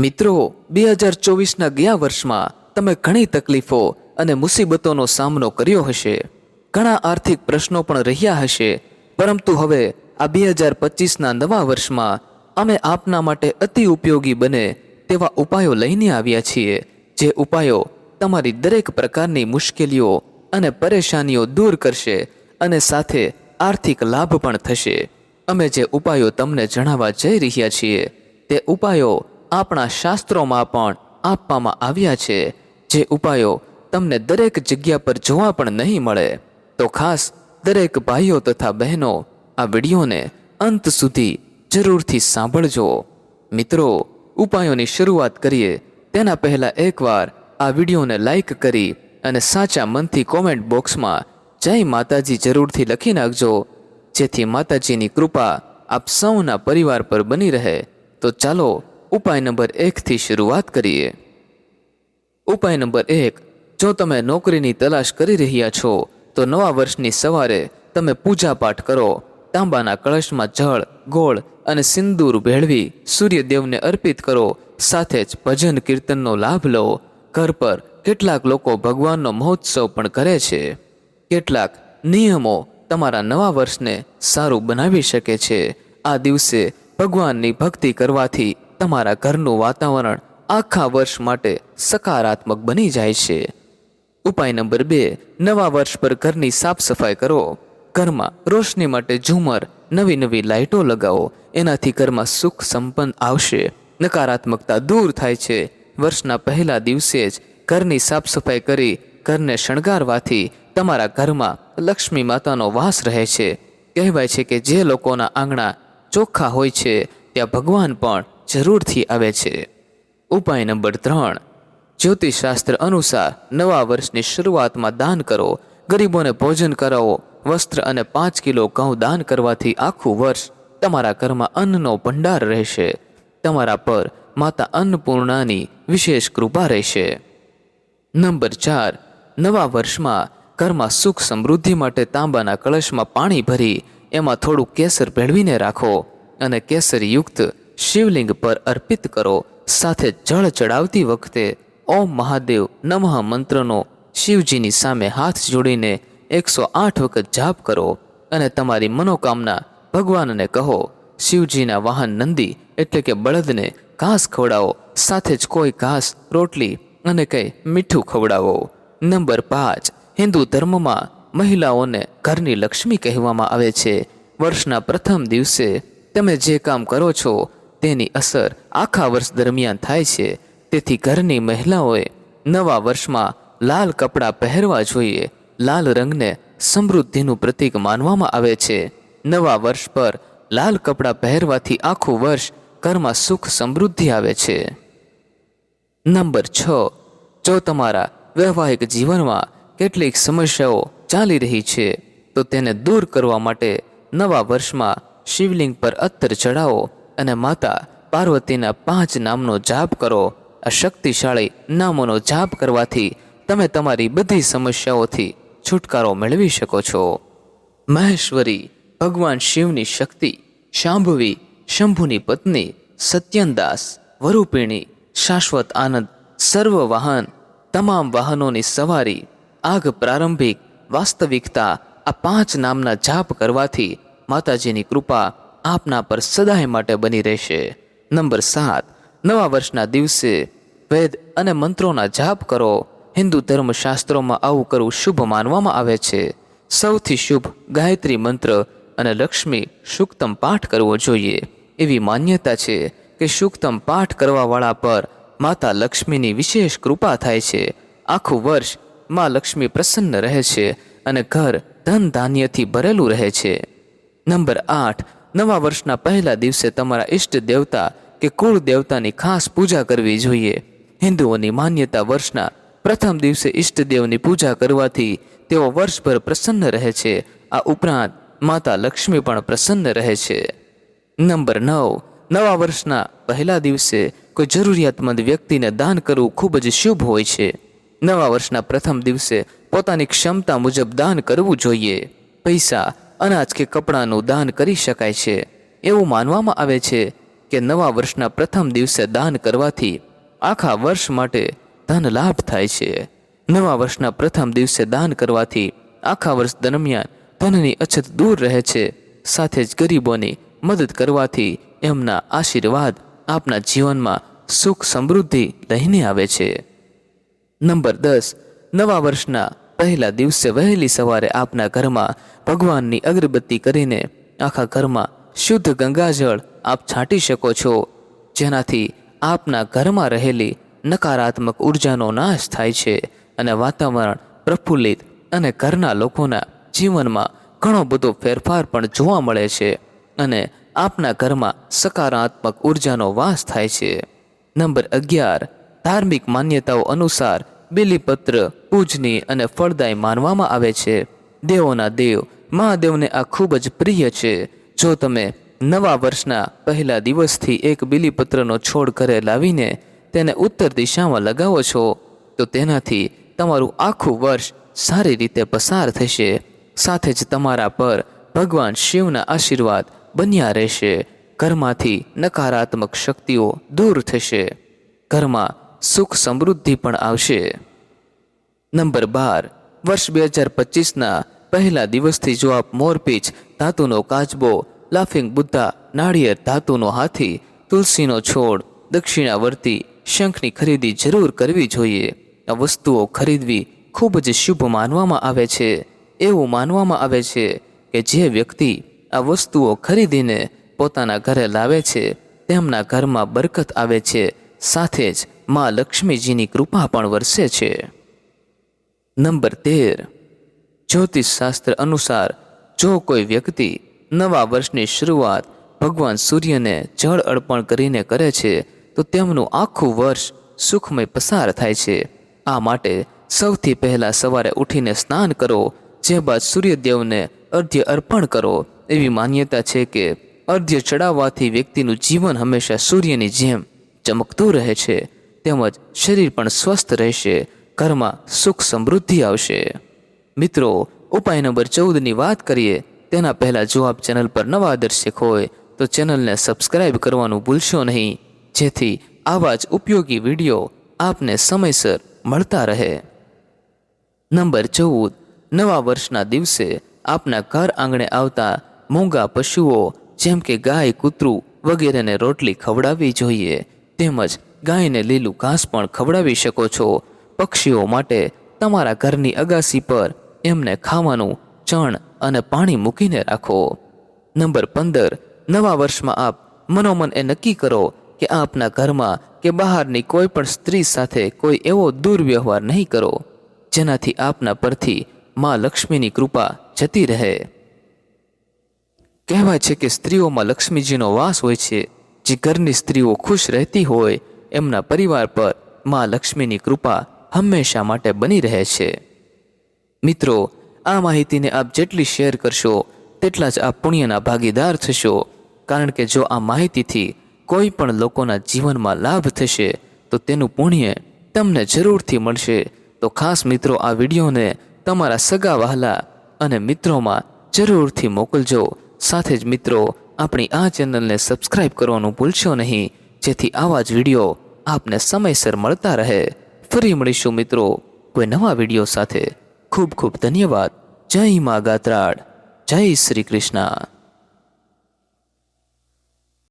મિત્રો, બે હજાર ચોવીસના ગયા વર્ષમાં તમે ઘણી તકલીફો અને મુસીબતોનો સામનો કર્યો હશે. ઘણા આર્થિક પ્રશ્નો પણ રહ્યા હશે. પરંતુ હવે આ બે હજાર પચીસના નવા વર્ષમાં અમે આપના માટે અતિ ઉપયોગી બને તેવા ઉપાયો લઈને આવ્યા છીએ, જે ઉપાયો તમારી દરેક પ્રકારની મુશ્કેલીઓ અને પરેશાનીઓ દૂર કરશે અને સાથે આર્થિક લાભ પણ થશે. અમે જે ઉપાયો તમને જણાવવા જઈ રહ્યા છીએ, તે ઉપાયો આપણા શાસ્ત્રોમાં પણ આપવામાં આવ્યા છે જે ઉપાયો તમને દરેક જગ્યા પર જોવા પણ નહીં મળે. તો ખાસ દરેક ભાઈઓ તથા બહેનો આ વિડીયોને અંત સુધી જરૂરથી સાંભળજો. મિત્રો, ઉપાયોની શરૂઆત કરીએ. તેના પહેલાં એકવાર આ વિડીયોને લાઈક કરી અને સાચા મનથી કોમેન્ટ બોક્સમાં જય માતાજી જરૂરથી લખી નાખજો, જેથી માતાજીની કૃપા આપ સૌના પરિવાર પર બની રહે. તો ચાલો ઉપાય નંબર એકથી શરૂઆત કરીએ. ઉપાય નંબર એક, જો તમે નોકરીની તલાશ કરી રહ્યા છો, તો નવા વર્ષની સવારે તમે પૂજા પાઠ કરો. તાંબાના કળશમાં જળ, ગોળ અને સિંદૂર ભેળવી સૂર્યદેવને અર્પિત કરો. સાથે જ ભજન કીર્તનનો લાભ લો. ઘર પર કેટલાક લોકો ભગવાનનો મહોત્સવ પણ કરે છે. કેટલાક નિયમો તમારા નવા વર્ષને સારું બનાવી શકે છે. આ દિવસે ભગવાનની ભક્તિ કરવાથી તમારા ઘરનું વાતાવરણ આખા વર્ષ માટે સકારાત્મક બની જાય છે. ઉપાય નંબર બે, નવા વર્ષ પર ઘરની સાફ સફાઈ કરો. ઘરમાં રોશની માટે ઝુમર, નવી નવી લાઇટો લગાવો. એનાથી ઘરમાં સુખ સંપન્ન આવશે. નકારાત્મકતા દૂર થાય છે. વર્ષના પહેલા દિવસે જ ઘરની સાફ સફાઈ કરી ઘરને શણગારવાથી તમારા ઘરમાં લક્ષ્મી માતાનો વાસ રહે છે. કહેવાય છે કે જે લોકોના આંગણા ચોખ્ખા હોય છે, ત્યાં ભગવાન પણ જરૂરથી આવે છે. ઉપાય નંબર ત્રણ. જ્યોતિષશાસ્ત્ર અનુસાર નવા વર્ષની શરૂઆતમાં દાન કરો. ગરીબોને ભોજન કરાવો. વસ્ત્ર અને પાંચ કિલો ઘઉં દાન કરવાથી આખું વર્ષ તમારા ઘરમાં અન્નનો ભંડાર રહેશે. તમારા પર માતા અન્નપૂર્ણાની વિશેષ કૃપા રહેશે. નંબર ચાર. નવા વર્ષમાં ઘરમાં સુખ સમૃદ્ધિ માટે તાંબાના કળશમાં પાણી ભરી, એમાં થોડું કેસર ભેળવીને રાખો અને કેસરયુક્ત શિવલિંગ પર અર્પિત કરો. સાથે જળ ચડાવતી વખતે ઓમ મહાદેવ નમઃ મંત્રનો શિવજીની સામે હાથ જોડીને એકસો આઠ વખત જાપ કરો અને તમારી મનોકામના ભગવાનને કહો. શિવજીના વાહન નંદી એટલે કે બળદને ઘાસ ખવડાવો. સાથે જ કોઈ ઘાસ, રોટલી અને કંઈ મીઠું ખવડાવો. નંબર પાંચ, હિન્દુ ધર્મમાં મહિલાઓને ઘરની લક્ષ્મી કહેવામાં આવે છે. વર્ષના પ્રથમ દિવસે તમે જે કામ કરો છો તેની અસર આખા વર્ષ દરમિયાન થાય છે. તેથી ઘરની મહિલાઓએ નવા વર્ષમાં લાલ કપડાં પહેરવા જોઈએ. લાલ રંગને સમૃદ્ધિનું પ્રતીક માનવામાં આવે છે. નવા વર્ષ પર લાલ કપડાં પહેરવાથી આખું વર્ષ ઘરમાં સુખ સમૃદ્ધિ આવે છે. નંબર છ. જો તમારા વૈવાહિક જીવનમાં કેટલીક સમસ્યાઓ ચાલી રહી છે, તો તેને દૂર કરવા માટે નવા વર્ષમાં શિવલિંગ પર અત્તર ચડાવો અને માતા પાર્વતીના પાંચ નામનો જાપ કરો. આ શક્તિશાળી નામોનો જાપ કરવાથી તમે તમારી બધી સમસ્યાઓથી છુટકારો મેળવી શકો છો. મહેશ્વરી ભગવાન શિવની શક્તિ, શાંભવી શંભુની પત્ની, સત્યનદાસ, વરૂપિણી, શાશ્વત આનંદ, સર્વ વાહન, તમામ વાહનોની સવારી, આગ પ્રારંભિક, વાસ્તવિકતા આ પાંચ નામના જાપ કરવાથી માતાજીની કૃપા આપના પર સદાય માટે બની રહેશે. નંબર સાત. નવા વર્ષના દિવસે વેદ અને મંત્રોના જાપ કરો. હિન્દુ ધર્મશાસ્ત્રોમાં આવું કરવું શુભ માનવામાં આવે છે. સૌથી શુભ ગાયત્રી મંત્ર અને લક્ષ્મી શુક્તમ પાઠ કરવો જોઈએ. એવી માન્યતા છે કે શુક્તમ પાઠ કરવાવાળા પર માતા લક્ષ્મીની વિશેષ કૃપા થાય છે. આખું વર્ષ મા લક્ષ્મી પ્રસન્ન રહે છે અને ઘર ધન ધાન્યથી ભરેલું રહે છે. નંબર આઠ. નવા વર્ષના પહેલા દિવસે તમારા ઈષ્ટ દેવતા કે કુળ દેવતાની ખાસ પૂજા કરવી જોઈએ. હિન્દુઓની માન્યતા વર્ષના પ્રથમ દિવસે ઈષ્ટદેવની પૂજા કરવાથી તેઓ વર્ષભર પ્રસન્ન રહે છે. આ ઉપરાંત માતા લક્ષ્મી પણ પ્રસન્ન રહે છે. નંબર નવ. નવા વર્ષના પહેલા દિવસે કોઈ જરૂરિયાતમંદ વ્યક્તિને દાન કરવું ખૂબ જ શુભ હોય છે. નવા વર્ષના પ્રથમ દિવસે પોતાની ક્ષમતા મુજબ દાન કરવું જોઈએ. પૈસા અનાજ કે કપડાનું દાન કરી શકાય છે. એવું માનવામાં આવે છે કે નવા વર્ષના પ્રથમ દિવસે દાન કરવાથી આખા વર્ષ માટે ધન લાભ થાય છે. નવા વર્ષના પ્રથમ દિવસે દાન કરવાથી આખા વર્ષ દરમિયાન ધનની અછત દૂર રહે છે. સાથે જ ગરીબોની મદદ કરવાથી એમના આશીર્વાદ આપના જીવનમાં સુખ સમૃદ્ધિ લઈને આવે છે. નંબર દસ. નવા વર્ષના પહેલા દિવસે વહેલી સવારે આપના ઘરમાં ભગવાનની અગરબત્તી કરીને આખા ઘરમાં શુદ્ધ ગંગાજળ આપ છાંટી શકો છો, જેનાથી આપના ઘરમાં રહેલી નકારાત્મક ઉર્જાનો નાશ થાય છે અને વાતાવરણ પ્રફુલ્લિત અને ઘરના લોકોના જીવનમાં ઘણો બધો ફેરફાર પણ જોવા મળે છે અને આપના ઘરમાં સકારાત્મક ઉર્જાનો વાસ થાય છે. નંબર અગિયાર, ધાર્મિક માન્યતાઓ અનુસાર બિલીપત્ર પૂજની અને ફળદાય માનવામાં આવે છે. દેવોના દેવ, મહાદેવને આ ખૂબ જ પ્રિય છે. જો તમે નવા વર્ષના પહેલા દિવસથી એક બિલીપત્રનો છોડ ઘરે લાવીને તેને ઉત્તર દિશામાં લગાવો છો, તો તેનાથી તમારું આખું વર્ષ સારી રીતે પસાર થશે. સાથે જ તમારા પર ભગવાન શિવના આશીર્વાદ બન્યા રહેશે. ઘરમાંથી નકારાત્મક શક્તિઓ દૂર થશે. ઘરમાં સુખ સમૃદ્ધિ પણ આવશે. નંબર બાર, વર્ષ બે હજાર પચીસના પહેલા દિવસથી જો આપ મોરપીચ, ધાતુનો કાચબો, લાફિંગ બુદ્ધા, નાળિયેર ધાતુનો હાથી, તુલસીનો છોડ, દક્ષિણાવર્તી શંખની ખરીદી જરૂર કરવી જોઈએ. આ વસ્તુઓ ખરીદવી ખૂબ જ શુભ માનવામાં આવે છે. એવું માનવામાં આવે છે કે જે વ્યક્તિ આ વસ્તુઓ ખરીદીને પોતાના ઘરે લાવે છે, તેમના ઘરમાં બરકત આવે છે, સાથે જ મા લક્ષ્મીજીની કૃપા પણ વરસે છે. નંબર તેર. જ્યોતિષશાસ્ત્ર અનુસાર જો કોઈ વ્યક્તિ નવા વર્ષની શરૂઆત ભગવાન સૂર્યને જળ અર્પણ કરીને કરે છે, તો તેમનું આખું વર્ષ સુખમય પસાર થાય છે. આ માટે સૌથી પહેલાં સવારે ઉઠીને સ્નાન કરો, જે બાદ સૂર્યદેવને અર્ધ્ય અર્પણ કરો. એવી માન્યતા છે કે અર્ધ્ય ચડાવવાથી વ્યક્તિનું જીવન હંમેશા સૂર્યની જેમ ચમકતું રહે છે. તેમજ શરીર પણ સ્વસ્થ રહેશે, ઘરમાં સુખ સમૃદ્ધિ આવશે. મિત્રો, ઉપાય નંબર ચૌદની વાત કરીએ, તેના પહેલાં જો આપ ચેનલ પર નવા દર્શક હોય, તો ચેનલને સબસ્ક્રાઇબ કરવાનું ભૂલશો નહીં, જેથી આવા જ ઉપયોગી વીડિયો આપને સમયસર મળતા રહે. નંબર ચૌદ, નવા વર્ષના દિવસે આપના ઘર આંગણે આવતા મૂંગા પશુઓ, જેમ કે ગાય, કૂતરું વગેરેને રોટલી ખવડાવવી જોઈએ, તેમજ ગાયને લીલું ઘાસ પણ ખવડાવી શકો છો. પક્ષીઓ માટે તમારા ઘરની અગાસી પર એમને ખાવાનું, ચણ અને પાણી મૂકીને રાખો. નંબર પંદર, નવા વર્ષમાં આપ મનોમન એ નક્કી કરો કે આપના ઘરમાં કે બહારની કોઈ પણ સ્ત્રી સાથે કોઈ એવો દુર્વ્યવહાર નહીં કરો, જેનાથી આપના પરથી મા લક્ષ્મીની કૃપા જતી રહે. કહેવાય છે કે સ્ત્રીઓમાં લક્ષ્મીજીનો વાસ હોય છે, જે ઘરની સ્ત્રીઓ ખુશ રહેતી હોય એમના પરિવાર પર મા લક્ષ્મીની કૃપા હંમેશા માટે બની રહે છે. મિત્રો, આ માહિતીને આપ જેટલી શેર કરશો, તેટલા જ આપ પુણ્યના ભાગીદાર થશો. કારણ કે જો આ માહિતીથી કોઈ પણ લોકોના જીવનમાં લાભ થશે, તો તેનું પુણ્ય તમને જરૂરથી મળશે. તો ખાસ મિત્રો, આ વિડીયોને તમારા સગા વહાલા અને મિત્રોમાં જરૂરથી મોકલજો. સાથે જ મિત્રો, આપણી આ ચેનલને સબસ્ક્રાઈબ કરવાનું ભૂલશો નહીં. જેથી આવા જ વીડિયો આપને સમયસર મળતા રહે. ફરી મળીશું મિત્રો કોઈ નવા વીડિયો સાથે. ખૂબ ખૂબ ધન્યવાદ. જય મા ગાત્રાડ જય શ્રી કૃષ્ણ.